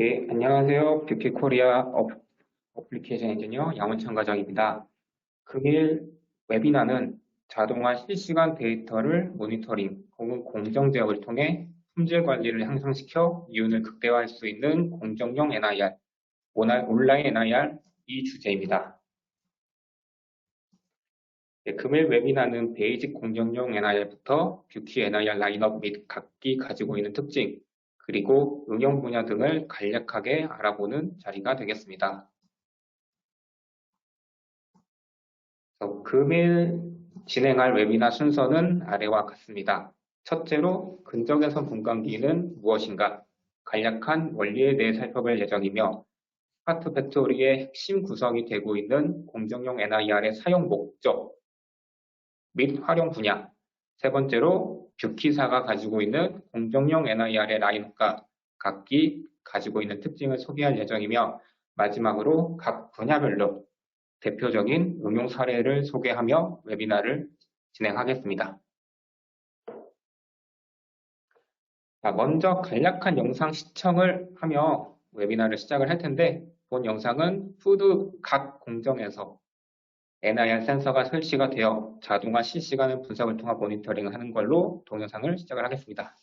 예, 안녕하세요. 뷰티 코리아 어, 어플리케이션 엔지니어 양원창 과장입니다. 금일 웨비나는 자동화 실시간 데이터를 모니터링 혹은 공정 제어를 통해 품질 관리를 향상시켜 이윤을 극대화할 수 있는 공정용 NIR, 온라인 NIR 이 주제입니다. 네, 금일 웨비나는 베이직 공정용 NIR부터 뷰티 NIR 라인업 및 각기 가지고 있는 특징, 그리고 응용 분야 등을 간략하게 알아보는 자리가 되겠습니다. 금일 진행할 웨비나 순서는 아래와 같습니다. 첫째로 근적외선 분광기는 무엇인가 간략한 원리에 대해 살펴볼 예정이며 스마트 팩토리의 핵심 구성이 되고 있는 공정용 NIR의 사용 목적 및 활용 분야 세 번째로 뷰키사가 가지고 있는 공정용 NIR의 라인업과 각기 가지고 있는 특징을 소개할 예정이며 마지막으로 각 분야별로 대표적인 응용 사례를 소개하며 웨비나를 진행하겠습니다. 먼저 간략한 영상 시청을 하며 웨비나를 시작을 할 텐데 본 영상은 푸드 각 공정에서 NIR 센서가 설치가 되어 자동화 실시간을 분석을 통한 모니터링을 하는 걸로 동영상을 시작을 하겠습니다.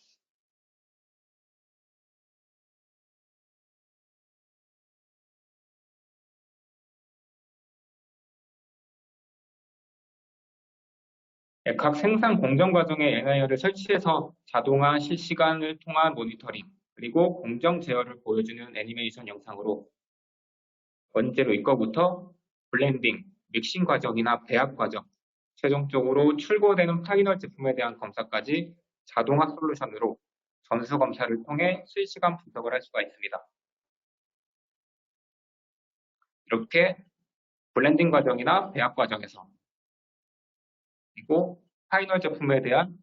네, 각 생산 공정 과정에 NIR을 설치해서 자동화 실시간을 통한 모니터링 그리고 공정 제어를 보여주는 애니메이션 영상으로 번째로 이거부터 블렌딩, 믹싱 과정이나 배합 과정, 최종적으로 출고되는 파이널 제품에 대한 검사까지 자동화 솔루션으로 전수 검사를 통해 실시간 분석을 할 수가 있습니다. 이렇게 블렌딩 과정이나 배합 과정에서 그리고 파이널 제품에 대한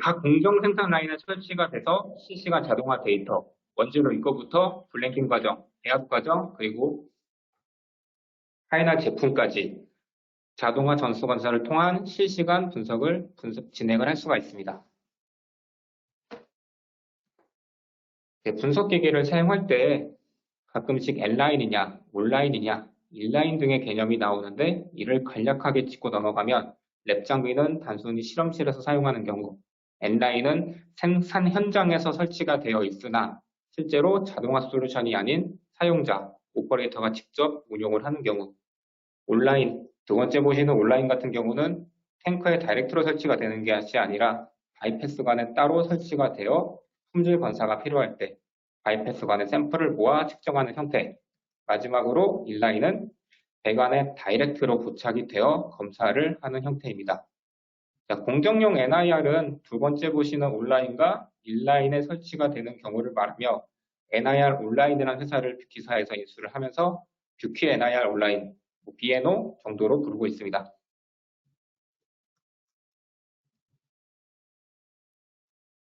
각 공정 생산 라인에 설치가 돼서 실시간 자동화 데이터, 원재료 입고부터 블랭킹 과정, 배합 과정, 그리고 파이널 제품까지 자동화 전수 검사를 통한 실시간 분석을 분석, 진행을 할 수가 있습니다. 네, 분석 기기를 사용할 때 가끔씩 N라인이냐, 온라인이냐, 인라인 등의 개념이 나오는데 이를 간략하게 짚고 넘어가면 랩 장비는 단순히 실험실에서 사용하는 경우, N라인은 생산 현장에서 설치가 되어 있으나 실제로 자동화 솔루션이 아닌 사용자, 오퍼레이터가 직접 운용을 하는 경우 온라인, 두 번째 보시는 온라인 같은 경우는 탱커에 다이렉트로 설치가 되는 것이 아니라 바이패스관에 따로 설치가 되어 품질 검사가 필요할 때 바이패스관에 샘플을 모아 측정하는 형태 마지막으로 인라인은 배관에 다이렉트로 부착이 되어 검사를 하는 형태입니다. 자, 공정용 NIR은 두 번째 보시는 온라인과 인라인에 설치가 되는 경우를 말하며 NIR 온라인이라는 회사를 뷰키사에서 인수를 하면서 뷰키 NIR 온라인, 뭐 BNO 정도로 부르고 있습니다.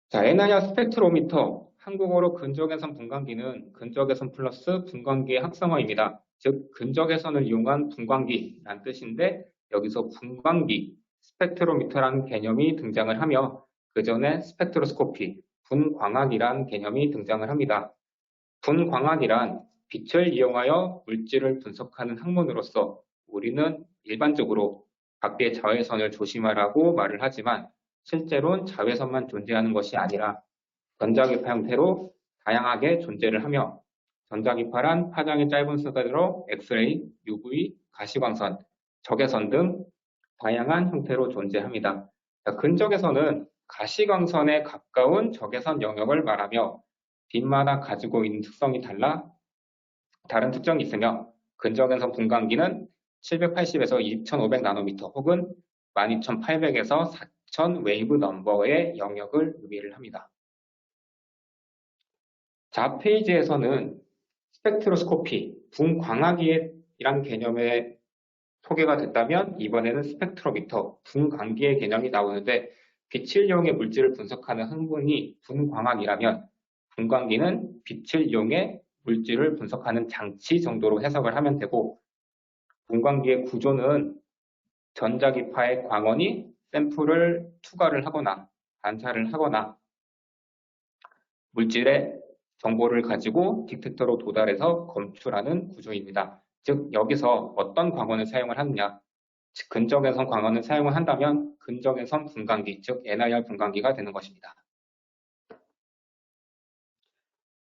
자, NIR 스펙트로미터, 한국어로 근적외선 분광기는 근적외선 플러스 분광기의 합성어입니다. 즉, 근적외선을 이용한 분광기란 뜻인데 여기서 분광기, 스펙트로미터라는 개념이 등장을 하며 그 전에 스펙트로스코피, 분광학이란 개념이 등장을 합니다. 분광학이란 빛을 이용하여 물질을 분석하는 학문으로서 우리는 일반적으로 밖의 자외선을 조심하라고 말을 하지만 실제로는 자외선만 존재하는 것이 아니라 전자기파 형태로 다양하게 존재를 하며 전자기파란 파장이 짧은 수단으로 엑스레이, UV, 가시광선, 적외선 등 다양한 형태로 존재합니다. 근적에서는 가시광선에 가까운 적외선 영역을 말하며 빛마다 가지고 있는 특성이 달라 다른 특정이 있으며 근적외선 분광기는 780에서 2500 나노미터 혹은 12800에서 4000 웨이브 넘버의 영역을 의미를 합니다. 자 페이지에서는 스펙트로스코피, 분광학이란 개념의 소개가 됐다면 이번에는 스펙트로미터, 분광기의 개념이 나오는데 빛을 이용해 물질을 분석하는 학문이 분광학이라면 분광기는 빛을 이용해 물질을 분석하는 장치 정도로 해석을 하면 되고 분광기의 구조는 전자기파의 광원이 샘플을 투과를 하거나 반사를 하거나 물질의 정보를 가지고 딕텍터로 도달해서 검출하는 구조입니다. 즉 여기서 어떤 광원을 사용을 하느냐 즉 근적외선 광원을 사용을 한다면 근적외선 분광기 즉 NIR 분광기가 되는 것입니다.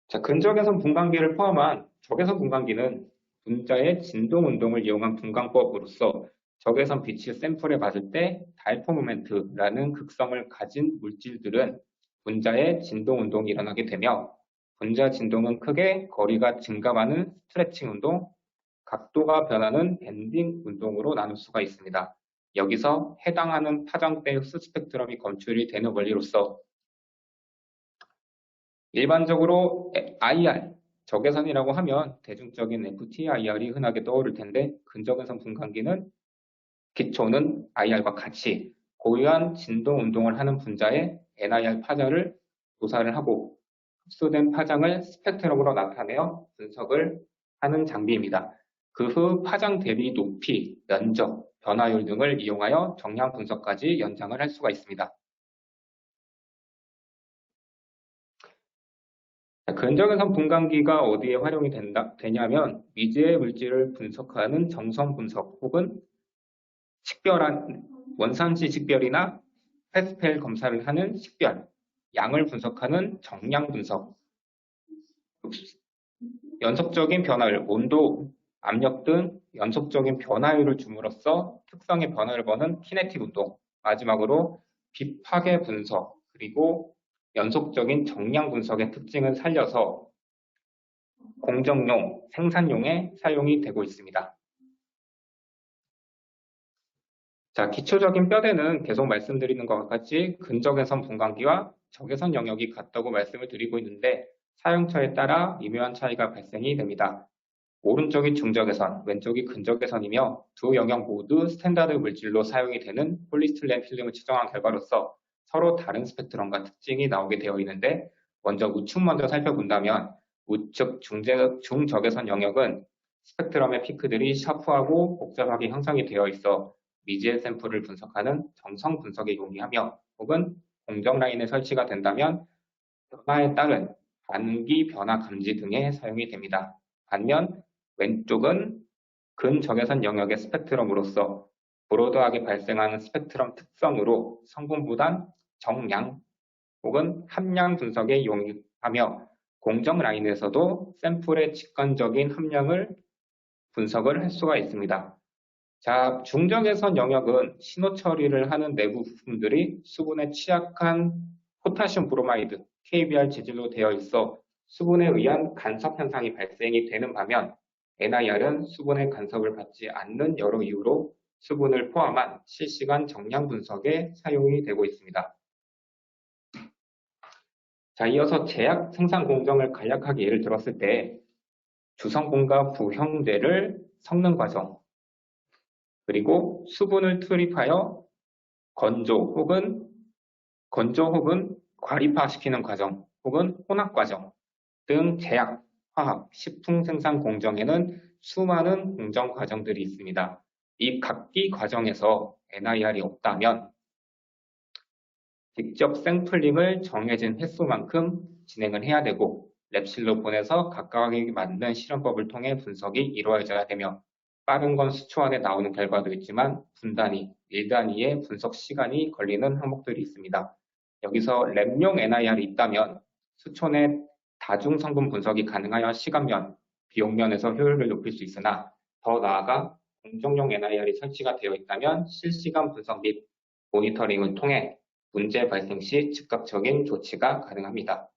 자, 근적외선 분광기를 포함한 적외선 분광기는 분자의 진동 운동을 이용한 분광법으로서 적외선 빛이 샘플에 맞을 때 다이포 모멘트라는 극성을 가진 물질들은 분자의 진동 운동이 일어나게 되며 분자 진동은 크게 거리가 증가하는 스트레칭 운동, 각도가 변하는 밴딩 운동으로 나눌 수가 있습니다. 여기서 해당하는 흡수 스펙트럼이 검출이 되는 원리로서 일반적으로 IR, 적외선이라고 하면 대중적인 FTIR이 흔하게 떠오를 텐데 근적외선 분광기는 기초는 IR과 같이 고유한 진동 운동을 하는 분자의 NIR 파장을 조사를 하고 흡수된 파장을 스펙트럼으로 나타내어 분석을 하는 장비입니다. 그 후 파장 대비 높이, 면적, 변화율 등을 이용하여 정량 분석까지 연장을 할 수가 있습니다. 근적외선 분광기가 어디에 활용이 된다, 되냐면 미지의 물질을 분석하는 정성 분석 혹은 식별한 원산지 식별이나 패스펠 검사를 하는 식별, 양을 분석하는 정량 분석, 연속적인 변화율, 온도, 압력 등 연속적인 변화율을 줌으로써 특성의 변화를 보는 키네틱 운동, 마지막으로 빛 파괴 분석, 그리고 연속적인 정량 분석의 특징을 살려서 공정용, 생산용에 사용이 되고 있습니다. 자, 기초적인 뼈대는 계속 말씀드리는 것과 같이 근적외선 분광기와 적외선 영역이 같다고 말씀을 드리고 있는데 사용처에 따라 미묘한 차이가 발생이 됩니다. 오른쪽이 중적외선, 왼쪽이 근적외선이며 두 영역 모두 스탠다드 물질로 사용이 되는 폴리스틸렌 필름을 측정한 결과로서 서로 다른 스펙트럼과 특징이 나오게 되어 있는데 먼저 우측 먼저 살펴본다면 우측 중제, 중적외선 영역은 스펙트럼의 피크들이 샤프하고 복잡하게 형성이 되어 있어 미지의 샘플을 분석하는 정성 분석에 용이하며 혹은 공정 라인에 설치가 된다면 변화에 따른 반기 변화 감지 등에 사용이 됩니다. 반면 왼쪽은 근적외선 영역의 스펙트럼으로서 브로드하게 발생하는 스펙트럼 특성으로 성분보단 정량 혹은 함량 분석에 용이하며 공정 라인에서도 샘플의 직관적인 함량을 분석을 할 수가 있습니다. 자, 중적외선 영역은 신호 처리를 하는 내부 부품들이 수분에 취약한 포타슘 브로마이드, KBr 재질로 되어 있어 수분에 의한 간섭 현상이 발생이 되는 반면 NIR은 수분의 간섭을 받지 않는 여러 이유로 수분을 포함한 실시간 정량 분석에 사용이 되고 있습니다. 자, 이어서 제약 생산 공정을 간략하게 예를 들었을 때 주성분과 부형제를 섞는 과정, 그리고 수분을 투입하여 건조 혹은 건조 혹은 과립화시키는 과정 혹은 혼합 과정 등 제약, 화학, 식품 생산 공정에는 수많은 공정 과정들이 있습니다. 이 각기 과정에서 NIR이 없다면 직접 샘플링을 정해진 횟수만큼 진행을 해야 되고 랩실로 보내서 각각에 맞는 실험법을 통해 분석이 이루어져야 되며 빠른 건 수초 안에 나오는 결과도 있지만 분단위, 일단위의 분석 시간이 걸리는 항목들이 있습니다. 여기서 랩용 NIR이 있다면 수초 내 다중 성분 분석이 가능하여 시간면, 비용면에서 효율을 높일 수 있으나 더 나아가 공정용 NIR이 설치가 되어 있다면 실시간 분석 및 모니터링을 통해 문제 발생 시 즉각적인 조치가 가능합니다.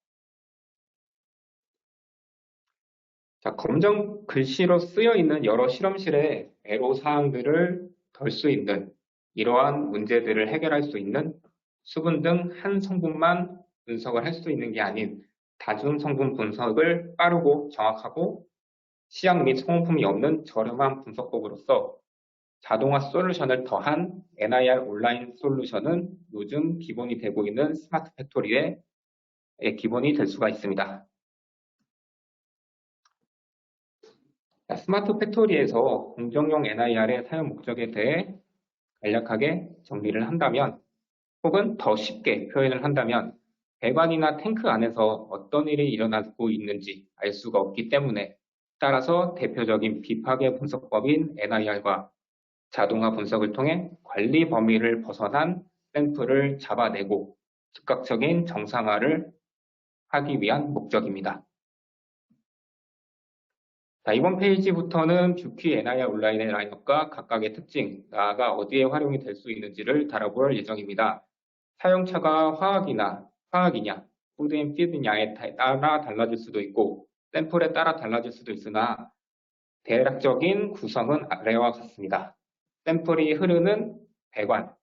자, 검정 글씨로 쓰여 있는 여러 실험실의 애로 사항들을 덜 수 있는 이러한 문제들을 해결할 수 있는 수분 등 한 성분만 분석을 할 수 있는 게 아닌 다중 성분 분석을 빠르고 정확하고 시약 및 소모품이 없는 저렴한 분석법으로서 자동화 솔루션을 더한 NIR 온라인 솔루션은 요즘 기본이 되고 있는 스마트 팩토리의 기본이 될 수가 있습니다. 스마트 팩토리에서 공정용 NIR의 사용 목적에 대해 간략하게 정리를 한다면 혹은 더 쉽게 표현을 한다면 배관이나 탱크 안에서 어떤 일이 일어나고 있는지 알 수가 없기 때문에 따라서 대표적인 비파괴 분석법인 NIR과 자동화 분석을 통해 관리 범위를 벗어난 샘플을 잡아내고 즉각적인 정상화를 하기 위한 목적입니다. 자, 이번 페이지부터는 뷰키 NIR 온라인의 라인업과 각각의 특징, 나아가 어디에 활용이 될 수 있는지를 다뤄볼 예정입니다. 사용처가 화학이나 화학이냐, 푸드앤 피드냐에 따라 달라질 수도 있고 샘플에 따라 달라질 수도 있으나 대략적인 구성은 아래와 같습니다. 샘플이 흐르는 배관,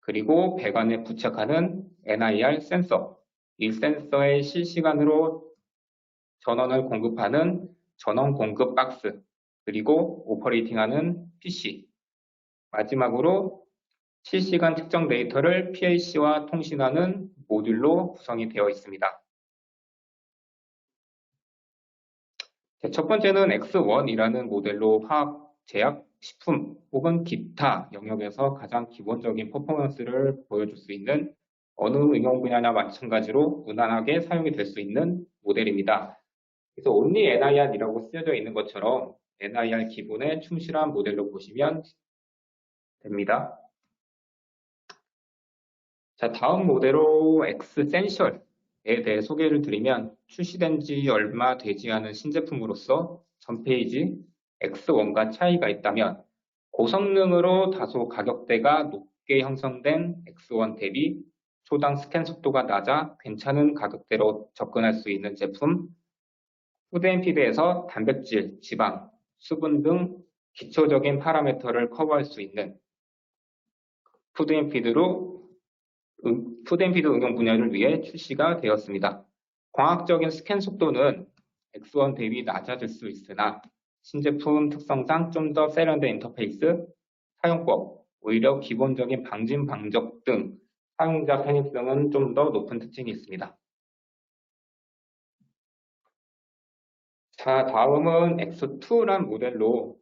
그리고 배관에 부착하는 NIR 센서, 이 센서에 실시간으로 전원을 공급하는 전원 공급 박스, 그리고 오퍼레이팅하는 PC. 마지막으로 실시간 측정 데이터를 PAC와 통신하는 모듈로 구성이 되어 있습니다. 첫 번째는 X1이라는 모델로 화학, 제약, 식품 혹은 기타 영역에서 가장 기본적인 퍼포먼스를 보여줄 수 있는 어느 응용 분야나 마찬가지로 무난하게 사용이 될 수 있는 모델입니다. 그래서 only NIR이라고 쓰여져 있는 것처럼 NIR 기본에 충실한 모델로 보시면 됩니다. 자, 다음 모델로 X센셜에 대해 소개를 드리면 출시된 지 얼마 되지 않은 신제품으로서 전 페이지 X1과 차이가 있다면 고성능으로 다소 가격대가 높게 형성된 X1 대비 초당 스캔 속도가 낮아 괜찮은 가격대로 접근할 수 있는 제품 푸드앤피드에서 단백질, 지방, 수분 등 기초적인 파라미터를 커버할 수 있는 푸드앤피드로 푸드앤피드 응용 분야를 위해 출시가 되었습니다. 광학적인 스캔 속도는 X1 대비 낮아질 수 있으나 신제품 특성상 좀 더 세련된 인터페이스, 사용법, 오히려 기본적인 방진 방적 등 사용자 편의성은 좀 더 높은 특징이 있습니다. 자, 다음은 X2란 모델로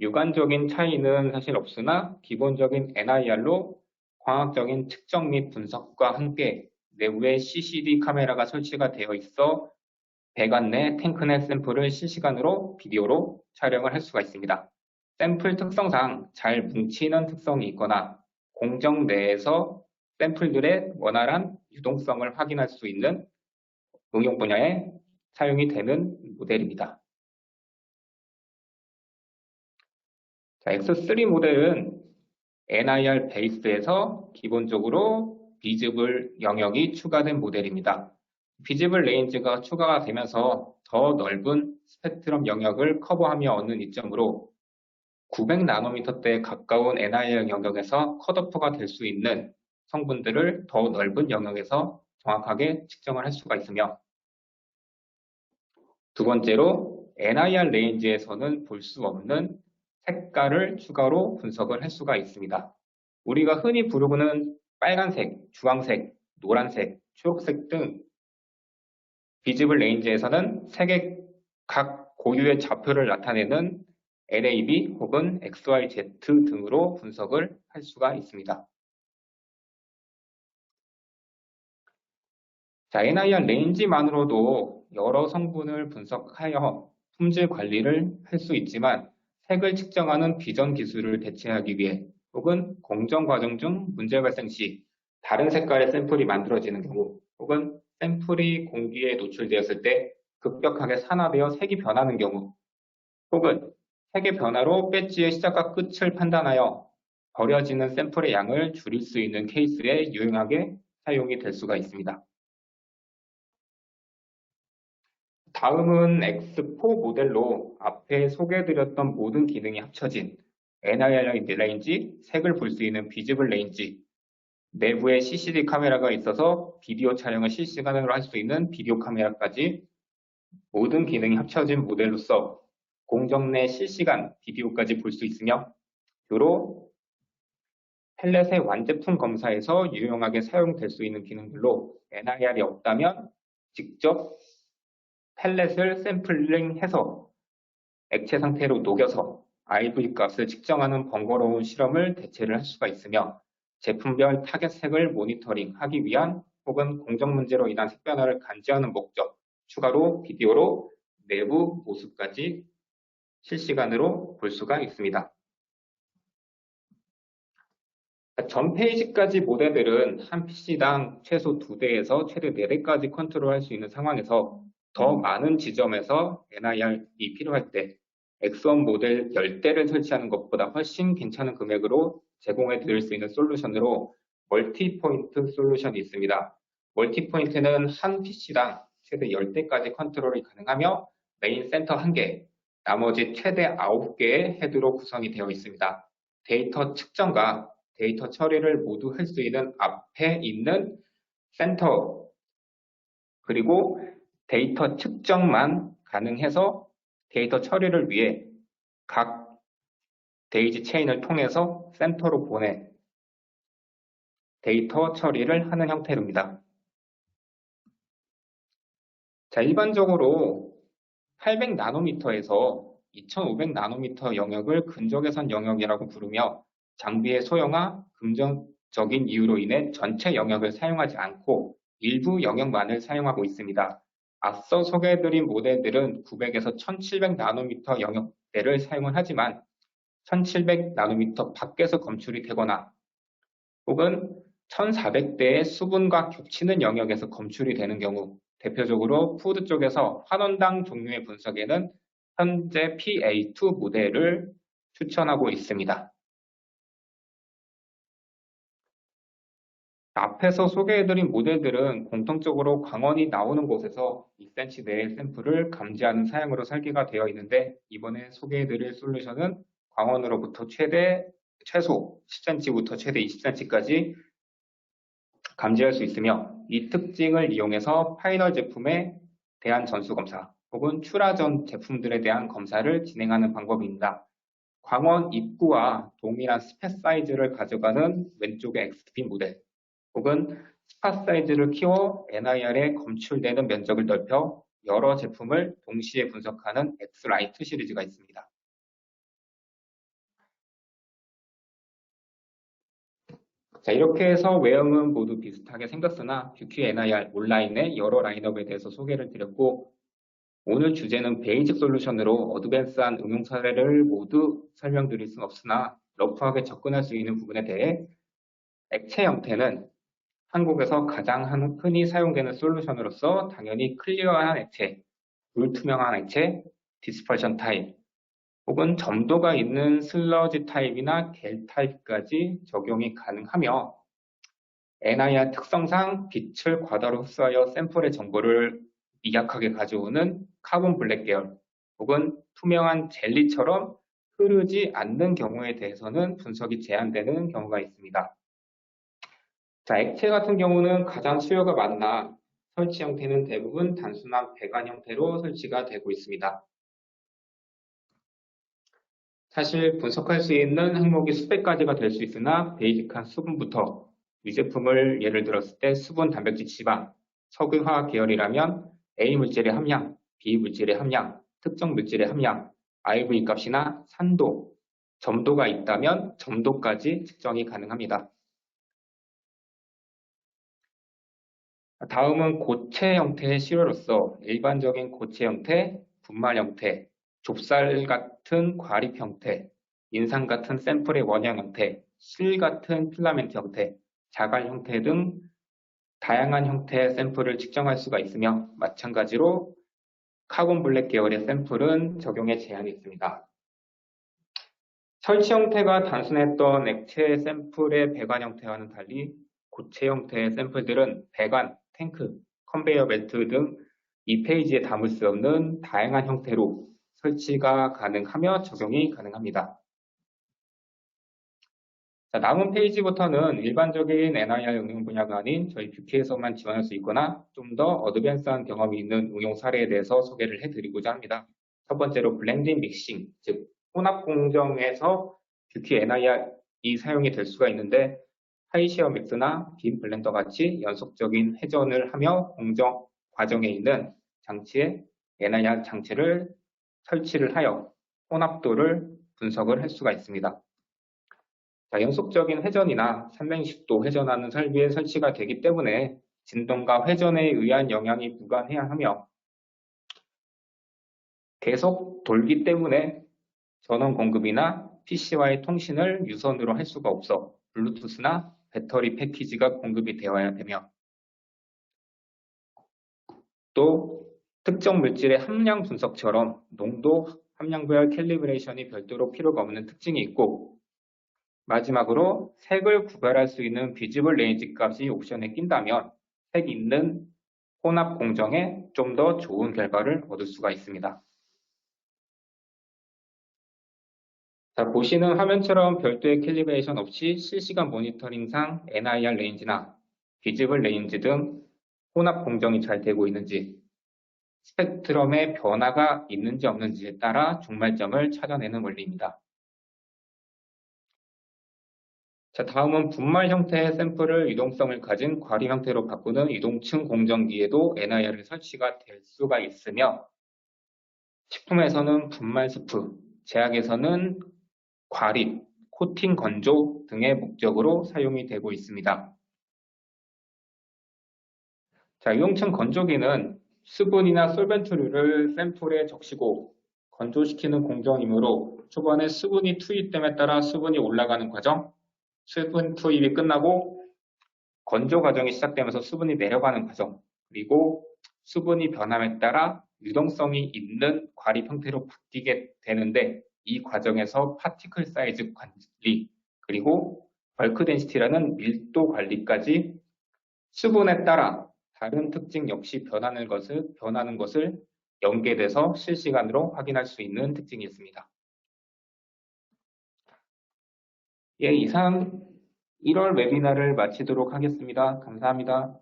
유관적인 차이는 사실 없으나 기본적인 NIR로 광학적인 측정 및 분석과 함께 내부에 CCD 카메라가 설치가 되어 있어 배관 내 탱크 내 샘플을 실시간으로 비디오로 촬영을 할 수가 있습니다. 샘플 특성상 잘 뭉치는 특성이 있거나 공정 내에서 샘플들의 원활한 유동성을 확인할 수 있는 응용 분야에 사용이 되는 모델입니다. 자, X3 모델은 NIR 베이스에서 기본적으로 비즈블 영역이 추가된 모델입니다. 비즈블 레인지가 추가가 되면서 더 넓은 스펙트럼 영역을 커버하며 얻는 이점으로 900나노미터대에 가까운 NIR 영역에서 컷오프가 될 수 있는 성분들을 더 넓은 영역에서 정확하게 측정을 할 수가 있으며 두 번째로 NIR 레인지에서는 볼 수 없는 색깔을 추가로 분석을 할 수가 있습니다. 우리가 흔히 부르는 빨간색, 주황색, 노란색, 초록색 등 비즈블 레인지에서는 색의 각 고유의 좌표를 나타내는 LAB 혹은 XYZ 등으로 분석을 할 수가 있습니다. 자, NIR 레인지만으로도 여러 성분을 분석하여 품질 관리를 할 수 있지만 색을 측정하는 비전 기술을 대체하기 위해 혹은 공정 과정 중 문제 발생 시 다른 색깔의 샘플이 만들어지는 경우 혹은 샘플이 공기에 노출되었을 때 급격하게 산화되어 색이 변하는 경우 혹은 색의 변화로 배지의 시작과 끝을 판단하여 버려지는 샘플의 양을 줄일 수 있는 케이스에 유용하게 사용이 될 수가 있습니다. 다음은 X4 모델로 앞에 소개해드렸던 모든 기능이 합쳐진 NIR 레인지, 색을 볼 수 있는 비즈블 레인지, 내부에 CCD 카메라가 있어서 비디오 촬영을 실시간으로 할 수 있는 비디오 카메라까지 모든 기능이 합쳐진 모델로서 공정 내 실시간 비디오까지 볼 수 있으며 주로 펠렛의 완제품 검사에서 유용하게 사용될 수 있는 기능들로 NIR이 없다면 직접 펠렛을 샘플링해서 액체 상태로 녹여서 IV 값을 측정하는 번거로운 실험을 대체를 할 수가 있으며 제품별 타겟 색을 모니터링하기 위한 혹은 공정 문제로 인한 색 변화를 감지하는 목적, 추가로 비디오로 내부 모습까지 실시간으로 볼 수가 있습니다. 전 페이지까지 모델들은 한 PC당 최소 2대에서 최대 4대까지 컨트롤할 수 있는 상황에서 더 많은 지점에서 NIR이 필요할 때 X1 모델 10대를 설치하는 것보다 훨씬 괜찮은 금액으로 제공해 드릴 수 있는 솔루션으로 멀티포인트 솔루션이 있습니다. 멀티포인트는 한 PC당 최대 10대까지 컨트롤이 가능하며 메인 센터 1개, 나머지 최대 9개의 헤드로 구성이 되어 있습니다. 데이터 측정과 데이터 처리를 모두 할 수 있는 앞에 있는 센터 그리고 데이터 측정만 가능해서 데이터 처리를 위해 각 데이지 체인을 통해서 센터로 보내 데이터 처리를 하는 형태입니다. 자, 일반적으로 800나노미터에서 2500나노미터 영역을 근적외선 영역이라고 부르며 장비의 소형화, 긍정적인 이유로 인해 전체 영역을 사용하지 않고 일부 영역만을 사용하고 있습니다. 앞서 소개해드린 모델들은 900에서 1700 나노미터 영역대를 사용을 하지만 1700 나노미터 밖에서 검출이 되거나 혹은 1400대의 수분과 겹치는 영역에서 검출이 되는 경우 대표적으로 푸드 쪽에서 환원당 종류의 분석에는 현재 PA2 모델을 추천하고 있습니다. 앞에서 소개해드린 모델들은 공통적으로 광원이 나오는 곳에서 2cm 내의 샘플을 감지하는 사양으로 설계가 되어 있는데 이번에 소개해드릴 솔루션은 광원으로부터 최대 최소 10cm부터 최대 20cm까지 감지할 수 있으며 이 특징을 이용해서 파이널 제품에 대한 전수 검사 혹은 출하전 제품들에 대한 검사를 진행하는 방법입니다. 광원 입구와 동일한 스펙 사이즈를 가져가는 왼쪽의 XP 모델 혹은 스팟 사이즈를 키워 NIR에 검출되는 면적을 넓혀 여러 제품을 동시에 분석하는 X라이트 시리즈가 있습니다. 자, 이렇게 해서 외형은 모두 비슷하게 생겼으나 뷰큐 NIR 온라인의 여러 라인업에 대해서 소개를 드렸고 오늘 주제는 베이직 솔루션으로 어드밴스한 응용 사례를 모두 설명드릴 수는 없으나 러프하게 접근할 수 있는 부분에 대해 액체 형태는 한국에서 가장 흔히 사용되는 솔루션으로서 당연히 클리어한 액체, 불투명한 액체, 디스퍼션 타입, 혹은 점도가 있는 슬러지 타입이나 겔 타입까지 적용이 가능하며 NIR 특성상 빛을 과다로 흡수하여 샘플의 정보를 미약하게 가져오는 카본 블랙 계열 혹은 투명한 젤리처럼 흐르지 않는 경우에 대해서는 분석이 제한되는 경우가 있습니다. 자, 액체 같은 경우는 가장 수요가 많나 설치 형태는 대부분 단순한 배관 형태로 설치가 되고 있습니다. 사실 분석할 수 있는 항목이 수백 가지가 될 수 있으나 베이직한 수분부터 이 제품을 예를 들었을 때 수분, 단백질, 지방, 석유화 계열이라면 A 물질의 함량, B 물질의 함량, 특정 물질의 함량, IV 값이나 산도, 점도가 있다면 점도까지 측정이 가능합니다. 다음은 고체 형태의 시료로서 일반적인 고체 형태, 분말 형태, 좁쌀 같은 과립 형태, 인상 같은 샘플의 원형 형태, 실 같은 필라멘트 형태, 자갈 형태 등 다양한 형태의 샘플을 측정할 수가 있으며 마찬가지로 카본 블랙 계열의 샘플은 적용에 제한이 있습니다. 설치 형태가 단순했던 액체 샘플의 배관 형태와는 달리 고체 형태의 샘플들은 배관, 탱크, 컨베이어 벨트 등 이 페이지에 담을 수 없는 다양한 형태로 설치가 가능하며 적용이 가능합니다. 자, 남은 페이지부터는 일반적인 NIR 응용 분야가 아닌 저희 뷰키에서만 지원할 수 있거나 좀 더 어드밴스한 경험이 있는 응용 사례에 대해서 소개를 해드리고자 합니다. 첫 번째로 블렌딩 믹싱, 즉 혼합 공정에서 뷰키 NIR이 사용이 될 수가 있는데 하이시어 믹스나 빔 블렌더 같이 연속적인 회전을 하며 공정 과정에 있는 장치에 NIR 장치를 설치를 하여 혼합도를 분석을 할 수가 있습니다. 자, 연속적인 회전이나 360도 회전하는 설비에 설치가 되기 때문에 진동과 회전에 의한 영향이 무관해야 하며 계속 돌기 때문에 전원 공급이나 PC와의 통신을 유선으로 할 수가 없어 블루투스나 배터리 패키지가 공급이 되어야 되며 또 특정 물질의 함량 분석처럼 농도 함량별 캘리브레이션이 별도로 필요가 없는 특징이 있고 마지막으로 색을 구별할 수 있는 비지블 레인지 값이 옵션에 낀다면 색 있는 혼합 공정에 좀 더 좋은 결과를 얻을 수가 있습니다. 자, 보시는 화면처럼 별도의 캘리브레이션 없이 실시간 모니터링상 NIR 레인지나 비지블 레인지 등 혼합 공정이 잘 되고 있는지 스펙트럼의 변화가 있는지 없는지에 따라 종말점을 찾아내는 원리입니다. 자, 다음은 분말 형태의 샘플을 유동성을 가진 과리 형태로 바꾸는 유동층 공정기에도 NIR이 설치가 될 수가 있으며 식품에서는 분말 스프, 제약에서는 과립, 코팅 건조 등의 목적으로 사용이 되고 있습니다. 자, 유동층 건조기는 수분이나 솔벤트류를 샘플에 적시고 건조시키는 공정이므로 초반에 수분이 투입됨에 따라 수분이 올라가는 과정, 수분 투입이 끝나고 건조 과정이 시작되면서 수분이 내려가는 과정, 그리고 수분이 변함에 따라 유동성이 있는 과립 형태로 바뀌게 되는데 이 과정에서 파티클 사이즈 관리, 그리고 벌크 덴시티라는 밀도 관리까지 수분에 따라 다른 특징 역시 변하는 것을, 변하는 것을 연계돼서 실시간으로 확인할 수 있는 특징이 있습니다. 예, 이상 1월 웨비나를 마치도록 하겠습니다. 감사합니다.